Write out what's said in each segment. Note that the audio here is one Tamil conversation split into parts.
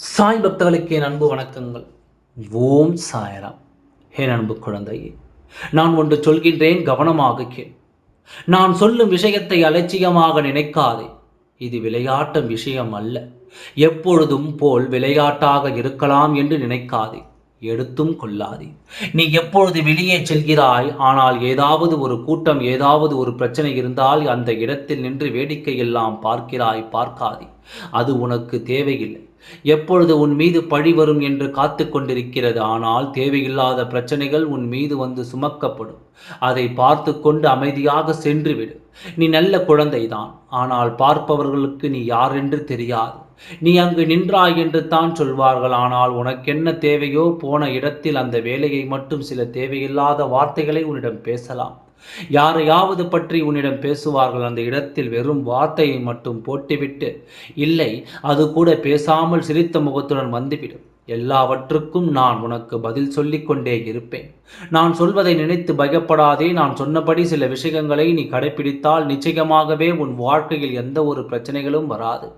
சாய் பக்தர்களுக்கு என் அன்பு வணக்கங்கள். ஓம் சாயராம். என் அன்பு குழந்தையே நான் ஒன்று சொல்கின்றேன் கவனமாக கேள். நான் சொல்லும் விஷயத்தை அலட்சியமாக நினைக்காதே. இது விளையாட்டும் விஷயம் அல்ல. எப்பொழுதும் போல் விளையாட்டாக இருக்கலாம் என்று நினைக்காதே. எடுத்தும் கொள்ளாதே. நீ எப்பொழுது வெளியே செல்கிறாய்? ஆனால் ஏதாவது ஒரு கூட்டம் ஏதாவது ஒரு பிரச்சனை இருந்தால் அந்த இடத்தில் நின்று வேடிக்கையெல்லாம் பார்க்கிறாய் பார்க்காதே. அது உனக்கு தேவையில்லை. எப்பொழுது உன் மீது பழி வரும் என்று காத்து கொண்டிருக்கிறது ஆனால் தேவையில்லாத பிரச்சனைகள் உன் மீது வந்து சுமக்கப்படும். அதை பார்த்து கொண்டு அமைதியாக சென்றுவிடு நீ நல்ல குழந்தைதான். ஆனால் பார்ப்பவர்களுக்கு நீ யாரென்று தெரியாது. நீ அங்கு நின்றாய் என்று தான் சொல்வார்கள். ஆனால் உனக்கென்ன தேவையோ போன இடத்தில் அந்த வேலையை மட்டும் சில தேவையில்லாத வார்த்தைகளை உன்னிடம் பேசலாம். யாரையாவது பற்றி உன்னிடம் பேசுவார்கள். அந்த இடத்தில் வெறும் வார்த்தையை மட்டும் போட்டுவிட்டு இல்லை அது கூட பேசாமல் சிரித்த முகத்துடன் வந்துவிடும். எல்லாவற்றுக்கும் நான் உனக்கு பதில் சொல்லிக் கொண்டே இருப்பேன். நான் சொல்வதை நினைத்து பயப்படாதே. நான் சொன்னபடி சில விஷயங்களை நீ கடைபிடித்தால் நிச்சயமாகவே உன் வாழ்க்கையில் எந்த ஒரு பிரச்சனைகளும் வராது.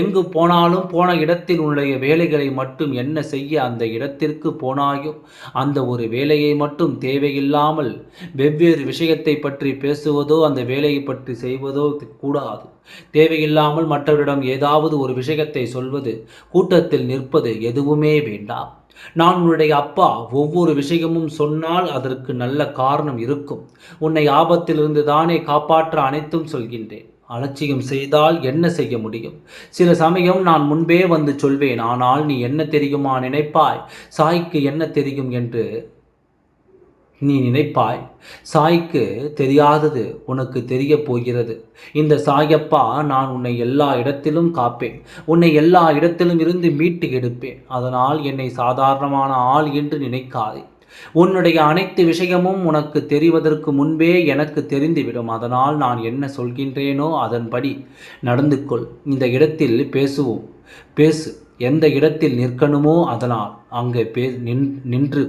எங்கு போனாலும் போன இடத்தில் உன்னுடைய வேலைகளை மட்டும் என்ன செய்ய அந்த இடத்திற்கு போனாயோ அந்த ஒரு வேலையை மட்டும் தேவையில்லாமல் வெவ்வேறு விஷயத்தை பற்றி பேசுவதோ அந்த வேலையை பற்றி செய்வதோ கூடாது. தேவையில்லாமல் மற்றவரிடம் ஏதாவது ஒரு விஷயத்தை சொல்வது கூட்டத்தில் நிற்பது எதுவுமே வேண்டாம். நான் உன்னுடைய அப்பா ஒவ்வொரு விஷயமும் சொன்னால் அதற்கு நல்ல காரணம் இருக்கும். உன்னை ஆபத்திலிருந்து தானே காப்பாற்ற அனைத்தும் சொல்கின்றேன். அலட்சியம் செய்தால் என்ன செய்ய முடியும்? சில சமயம் நான் முன்பே வந்து சொல்வேன் ஆனால் நீ என்ன தெரியுமா நினைப்பாய்? சாய்க்கு என்ன தெரியும்? என்று நீ நினைப்பாய் சாய்க்கு தெரியாதது உனக்கு தெரிய போகிறது. இந்த சாயப்பா நான் உன்னை எல்லா இடத்திலும் காப்பேன். உன்னை எல்லா இடத்திலும் இருந்து மீட்டு எடுப்பேன். அதனால் என்னை சாதாரணமான ஆள் என்று நினைக்காதே. உன்னுடைய அனைத்து விஷயமும் உனக்கு தெரிவதற்கு முன்பே எனக்கு தெரிந்துவிடும். அதனால் நான் என்ன சொல்கின்றேனோ அதன்படி நடந்து கொள் இந்த இடத்தில் பேசுவோம். பேசு. எந்த இடத்தில் நிற்கணுமோ அதனால். அங்கே பே நின்று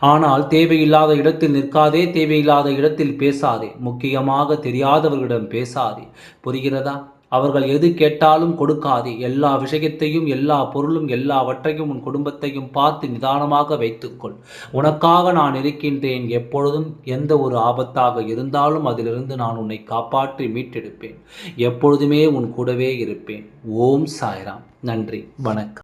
ஆனால் தேவையில்லாத இடத்தில் நிற்காதே தேவையில்லாத இடத்தில் பேசாதே. முக்கியமாக தெரியாதவர்களிடம் பேசாதே. புரிகிறதா? அவர்கள் எது கேட்டாலும் கொடுக்காதே. எல்லா விஷயத்தையும் எல்லா பொருளும் எல்லாவற்றையும் உன் குடும்பத்தையும் பார்த்து நிதானமாக வைத்துக்கொள். உனக்காக நான் இருக்கின்றேன். எப்பொழுதும் எந்த ஒரு ஆபத்தாக இருந்தாலும் அதிலிருந்து நான் உன்னை காப்பாற்றி மீட்டெடுப்பேன். எப்பொழுதுமே உன் கூடவே இருப்பேன். ஓம் சாய்ராம். நன்றி. வணக்கம்.